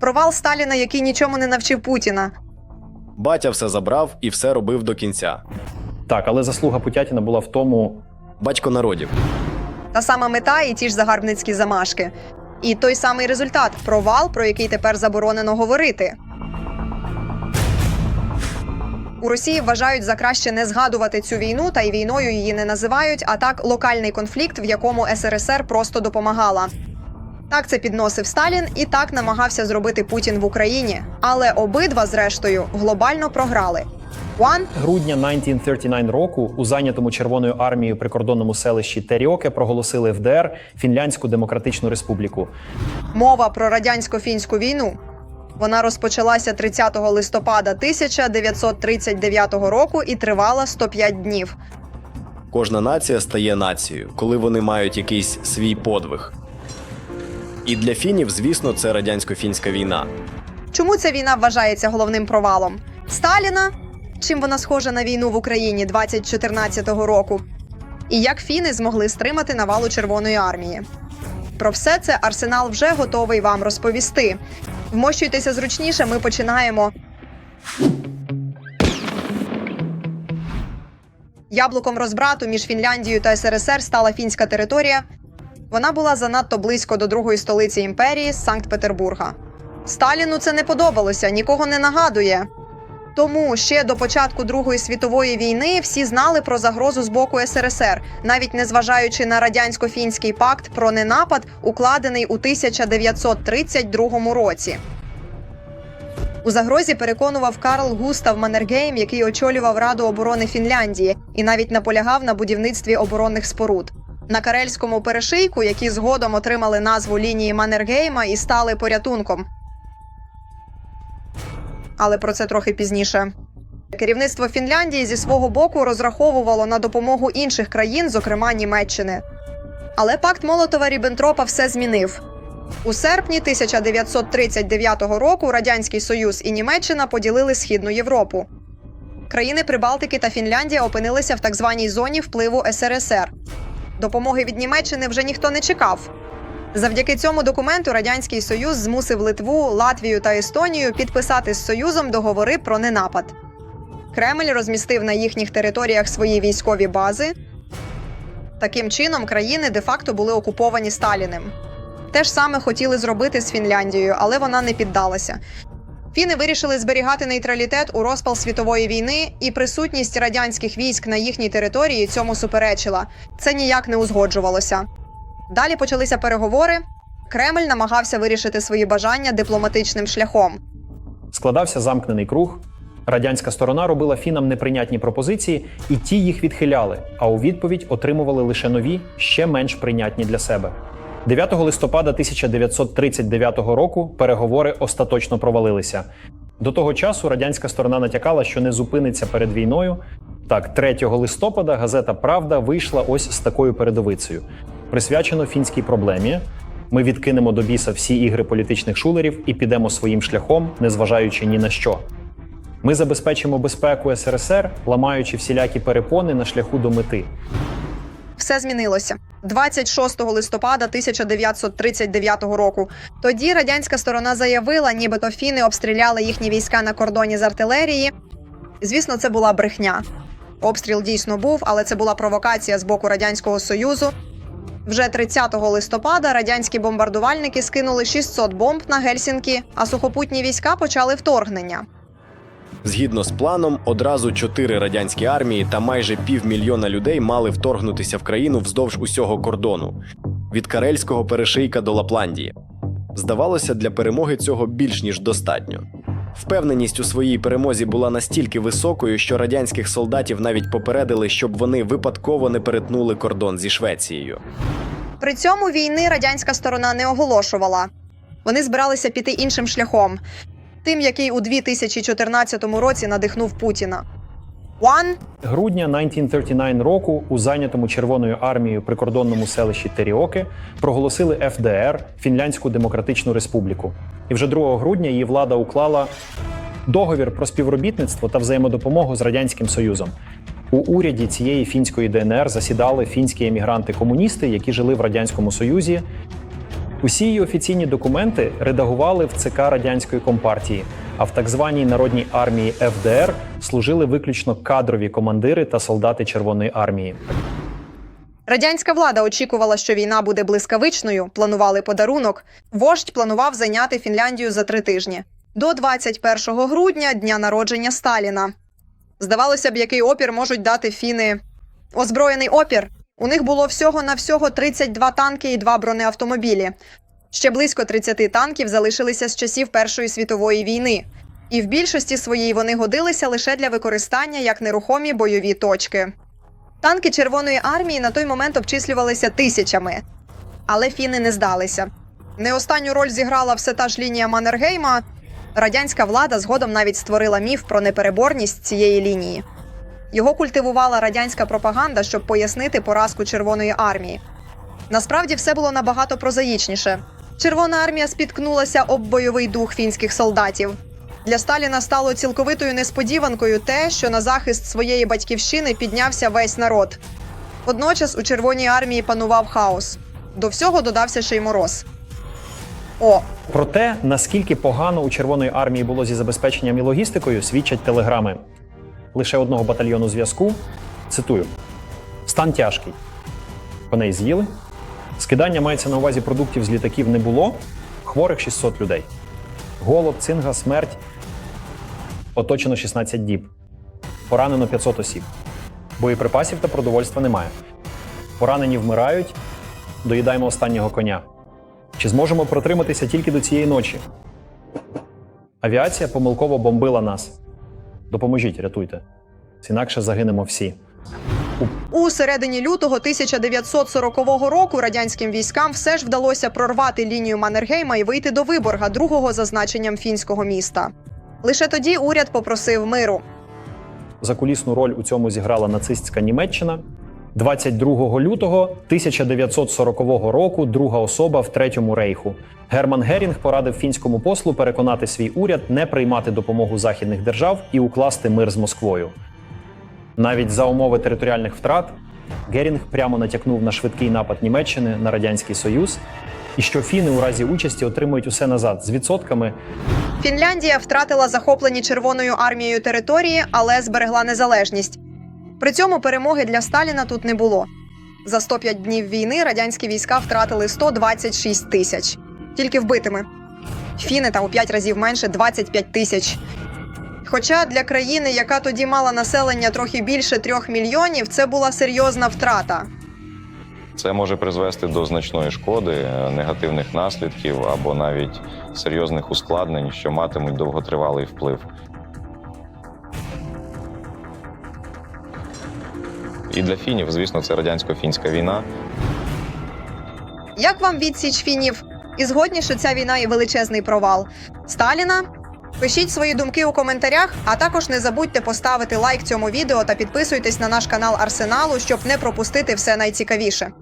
Провал Сталіна, який нічому не навчив Путіна. Батя все забрав і все робив до кінця. Так, але заслуга Путятіна була в тому, Батько народів. Та сама мета і ті ж загарбницькі замашки. І той самий результат провал, про який тепер заборонено говорити. У Росії вважають за краще не згадувати цю війну, та й війною її не називають, а так локальний конфлікт, в якому СРСР просто допомагала. Так це підносив Сталін і так намагався зробити Путін в Україні. Але обидва, зрештою, глобально програли. One грудня 1939 року у зайнятому Червоною армією прикордонному селищі Теріоке проголосили ФДР Фінляндську Демократичну Республіку. Мова про радянсько-фінську війну. Вона розпочалася 30 листопада 1939 року і тривала 105 днів. Кожна нація стає нацією, коли вони мають якийсь свій подвиг. І для фінів, звісно, це радянсько-фінська війна. Чому ця війна вважається головним провалом? Сталіна? Чим вона схожа на війну в Україні 2014 року? І як фіни змогли стримати навалу Червоної армії? Про все це арсенал вже готовий вам розповісти. Вмощуйтеся зручніше. Ми починаємо. Яблуком розбрату між Фінляндією та СРСР стала фінська територія. Вона була занадто близько до другої столиці імперії Санкт-Петербурга. Сталіну це не подобалося, нікого не нагадує. Тому ще до початку Другої світової війни всі знали про загрозу з боку СРСР, навіть незважаючи на радянсько-фінський пакт про ненапад, укладений у 1932 році. У загрозі переконував Карл Густав Маннергейм, який очолював Раду оборони Фінляндії, і навіть наполягав на будівництві оборонних споруд. На карельському перешийку, які згодом отримали назву лінії Маннергейма і стали порятунком. Але про це трохи пізніше. Керівництво Фінляндії зі свого боку розраховувало на допомогу інших країн, зокрема Німеччини. Але пакт Молотова Ріббентропа все змінив. У серпні 1939 року Радянський Союз і Німеччина поділили Східну Європу. Країни Прибалтики та Фінляндія опинилися в так званій зоні впливу СРСР. Допомоги від Німеччини вже ніхто не чекав. Завдяки цьому документу Радянський Союз змусив Литву, Латвію та Естонію підписати з Союзом договори про ненапад. Кремль розмістив на їхніх територіях свої військові бази. Таким чином, країни де-факто були окуповані Сталіним. Те ж саме хотіли зробити з Фінляндією, але вона не піддалася. Фіни вирішили зберігати нейтралітет у розпал світової війни, і присутність радянських військ на їхній території цьому суперечила. Це ніяк не узгоджувалося. Далі почалися переговори. Кремль намагався вирішити свої бажання дипломатичним шляхом. Складався замкнений круг. Радянська сторона робила фінам неприйнятні пропозиції, і ті їх відхиляли, а у відповідь отримували лише нові, ще менш прийнятні для себе. 9 листопада 1939 року переговори остаточно провалилися. До того часу радянська сторона натякала, що не зупиниться перед війною. Так, 3 листопада газета Правда вийшла ось з такою передовицею: присвячено фінській проблемі. Ми відкинемо до біса всі ігри політичних шулерів і підемо своїм шляхом, незважаючи ні на що. Ми забезпечимо безпеку СРСР, ламаючи всілякі перепони на шляху до мети. Все змінилося 26 листопада 1939 року. Тоді радянська сторона заявила, нібито фіни обстріляли їхні війська на кордоні з артилерії. Звісно, це була брехня. Обстріл дійсно був, але це була провокація з боку радянського союзу. Вже 30 листопада радянські бомбардувальники скинули 600 бомб на Гельсінкі, а сухопутні війська почали вторгнення. Згідно з планом, одразу чотири радянські армії та майже півмільйона людей мали вторгнутися в країну вздовж усього кордону від Карельського перешийка до Лапландії. Здавалося, для перемоги цього більш ніж достатньо. Впевненість у своїй перемозі була настільки високою, що радянських солдатів навіть попередили, щоб вони випадково не перетнули кордон зі Швецією. При цьому війни радянська сторона не оголошувала. Вони збиралися піти іншим шляхом, тим, який у 2014 році надихнув Путіна. One Грудня 1939 року у зайнятому Червоною армією прикордонному селищі Теріоке проголосили ФДР Фінляндську Демократичну Республіку. І вже 2 грудня її влада уклала договір про співробітництво та взаємодопомогу з Радянським Союзом. У уряді цієї фінської ДНР засідали фінські емігранти-комуністи, які жили в радянському Союзі. Усі її офіційні документи редагували в ЦК радянської компартії, а в так званій народній армії ФДР служили виключно кадрові командири та солдати Червоної армії. Радянська влада очікувала, що війна буде блискавичною, планували подарунок. Вождь планував зайняти Фінляндію за три тижні до 21 грудня, дня народження Сталіна. Здавалося б, який опір можуть дати фіни. Озброєний опір. У них було всього на всього 32 танки і два бронеавтомобілі. Ще близько 30 танків залишилися з часів Першої світової війни, і в більшості своїй вони годилися лише для використання як нерухомі бойові точки. Танки Червоної армії на той момент обчислювалися тисячами, але фіни не здалися. Не останню роль зіграла все та ж лінія Маннергейма. Радянська влада згодом навіть створила міф про непереборність цієї лінії. Його культивувала радянська пропаганда, щоб пояснити поразку Червоної армії. Насправді все було набагато прозаїчніше. Червона армія спіткнулася об бойовий дух фінських солдатів. Для Сталіна стало цілковитою несподіванкою те, що на захист своєї батьківщини піднявся весь народ. Водночас у Червоній армії панував хаос. До всього додався ще й мороз. О, Про те, наскільки погано у Червоної армії було зі забезпеченням і логістикою, свідчать телеграми лише одного батальйону зв'язку. Цитую: стан тяжкий. Коней з'їли. Скидання мається на увазі продуктів з літаків не було. Хворих 600 людей. Голод, цинга, смерть. Оточено 16 діб. Поранено 500 осіб. Боєприпасів та продовольства немає. Поранені вмирають. Доїдаємо останнього коня. Чи зможемо протриматися тільки до цієї ночі? Авіація помилково бомбила нас. Допоможіть, рятуйте. Інакше загинемо всі. У середині лютого 1940 року радянським військам все ж вдалося прорвати лінію Маннергейма і вийти до Виборга, другого за значенням фінського міста. Лише тоді уряд попросив миру. Закулісну роль у цьому зіграла нацистська Німеччина. 22 лютого 1940 року друга особа в третьому рейху. Герман Герінг порадив фінському послу переконати свій уряд не приймати допомогу західних держав і укласти мир з Москвою. Навіть за умови територіальних втрат Герінг прямо натякнув на швидкий напад Німеччини на радянський Союз, і що фіни у разі участі отримують усе назад з відсотками Фінляндія втратила захоплені Червоною армією території, але зберегла незалежність. При цьому перемоги для Сталіна тут не було. За 105 днів війни радянські війська втратили 126 тисяч тільки вбитими. Фіни та у 5 разів менше 25 тисяч. Хоча для країни, яка тоді мала населення трохи більше трьох мільйонів, це була серйозна втрата. Це може призвести до значної шкоди, е, негативних наслідків або навіть серйозних ускладнень, що матимуть довготривалий вплив. І для фінів, звісно, це радянсько-фінська війна. Як вам відсіч фінів? І згодні, що ця війна є величезний провал Сталіна? Пишіть свої думки у коментарях, а також не забудьте поставити лайк цьому відео та підписуйтесь на наш канал Арсеналу, щоб не пропустити все найцікавіше.